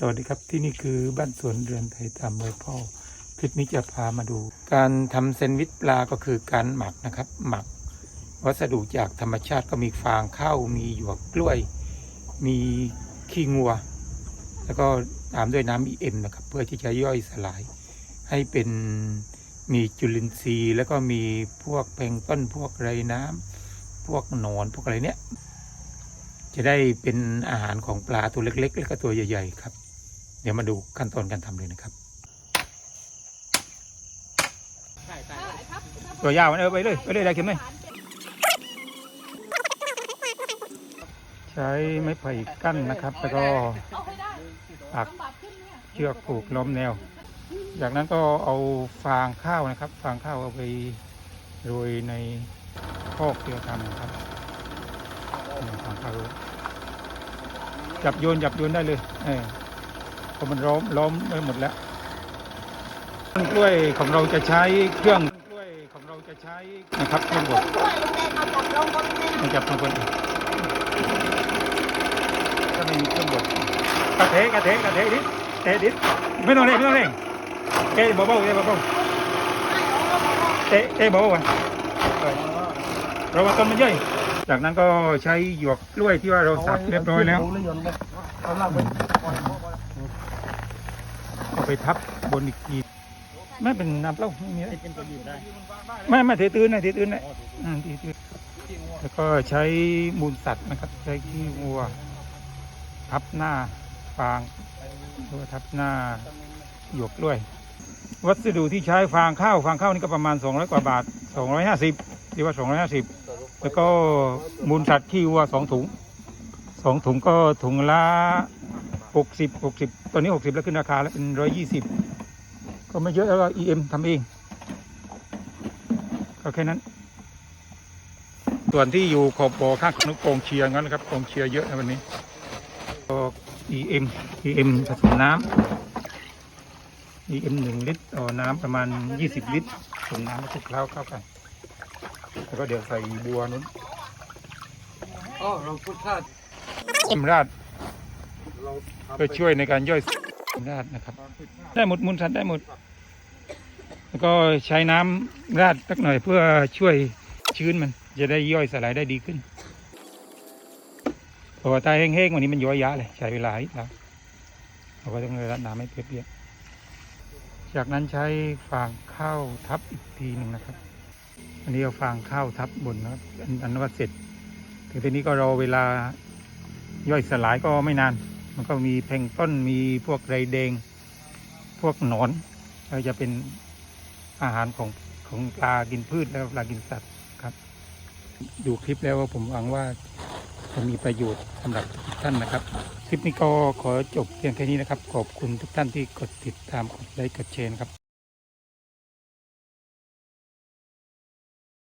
สวัสดีครับที่นี่คือบ้านสวนเรือนไทยตามรอยพ่อคลิปนี้จะพามาดู การทำแซนด์วิชปลาก็คือการหมักนะครับ หมัก วัสดุจากธรรมชาติก็มีฟางข้าวมีหยวกกล้วย มีขี้งัว แล้วก็ตามด้วยน้ำ EM นะครับ เพื่อที่จะย่อยสลาย ให้เป็นมีจุลินทรีย์ แล้วก็มีพวกแพลงต้นพวกไรน้ำพวกหนอนพวกอะไรเนี้ยจะได้เป็นอาหารของปลาตัวเล็ก ๆ แล้วก็ตัวใหญ่ ๆ ครับ ดี๋ยวมาดูขั้นตอนการทำเลยนะครับตัวยาวมันเออไปเลยไปเลยได้เข็มไหมใช้ไม้ไผ่กั้นนะครับ แล้วก็ปักเชือกผูกล้อมแนว จากนั้นก็เอาฟางข้าวนะครับ ฟางข้าวเอาไปโรยในคอกที่เราทำนะครับนี่ฟางข้าวโรยจับโยนจับโยนได้เลยเออเพราะมันล้อมล้อมไว้หมดแล้วต้นกล้วยของเราจะใช้เครื่องกล้วยของเราจะใช้นะครับเครื่องบดมาจับตรงคนก็มีเครื่องบดกระเทะกระเทะกระเทะดิเตะดิไม่ต้องเล่นไม่ต้องเล่นเตะเบาๆเตะเบาๆเตะเตะเบาๆไปเราว่าต้นมันใหญ่จากนั้นก็ใช้หยวกกล้วยที่ว่าเราสับเรียบร้อยแล้ว ไปเอาไปทับบนอีกทีไม่เป็นน้ำเปล่าไม่มีอะไรเป็นตัวยืนได้ไม่ไม่ถือตื้นนะถือตื้นนะอืมถือตื้นแล้วก็ใช้มูลสัตว์นะครับ ใช้ขี้วัว ทับหน้าฟางหรือว่าทับหน้าหยวกด้วย วัสดุที่ใช้ฟางข้าวฟางข้าวนี่ก็ประมาณ 200 กว่าบาท 250ที่ว่า 250 แล้วก็มูลสัตว์ขี้วัวสองถุงสองถุงก็ถุงละ 60 60ตอนนี้60แล้วขึ้นราคาแล้วเป็น120ก็ไม่เยอะแล้วก็ EM ทำเองก็แค่นั้น ส่วนที่อยู่ขอบบ่อข้างของกองเชียร์งั้นนะครับกองเชียร์เยอะนะวันนี้ก็ EM EM ผสมน้ำ EM หนึ่งลิตรต่อน้ำประมาณ20ลิตรผสมน้ำให้คลุกเคล้าเข้ากันแล้วก็เดี๋ยวใส่บัวนู้นอ๋อเราพูดพลาดเอ็มราด เราเพื่อช่วยในการย่อยราดนะครับได้หมดมูลสัตว์ได้หมด แล้วก็ใช้น้ำราดสักหน่อยเพื่อช่วยชื้นมัน จะได้ย่อยสลายได้ดีขึ้นเพราะว่าถ้าแห้งๆวันนี้มันย้อยยะเลยใช้เวลาอีกแล้วเราก็ต้องราดน้ำให้เปียกๆจากนั้นใช้ฟางข้าวทับอีกทีหนึ่งนะครับ อันนี้เอาฟางข้าวทับบนนะครับอันอันนั้นว่าเสร็จถึงทีนี้ก็รอเวลาย่อยสลายก็ไม่นาน มันก็มีแพงต้นมีพวกไรแดง พวกหนอนก็จะเป็นอาหารของของปลากินพืชแล้วปลากินสัตว์ครับ ดูคลิปแล้วผมหวังว่าจะมีประโยชน์สำหรับทุกท่านนะครับ คลิปนี้ก็ขอจบเพียงแค่นี้นะครับ ขอบคุณทุกท่านที่กดติดตามกดไลค์กดแชร์ครับ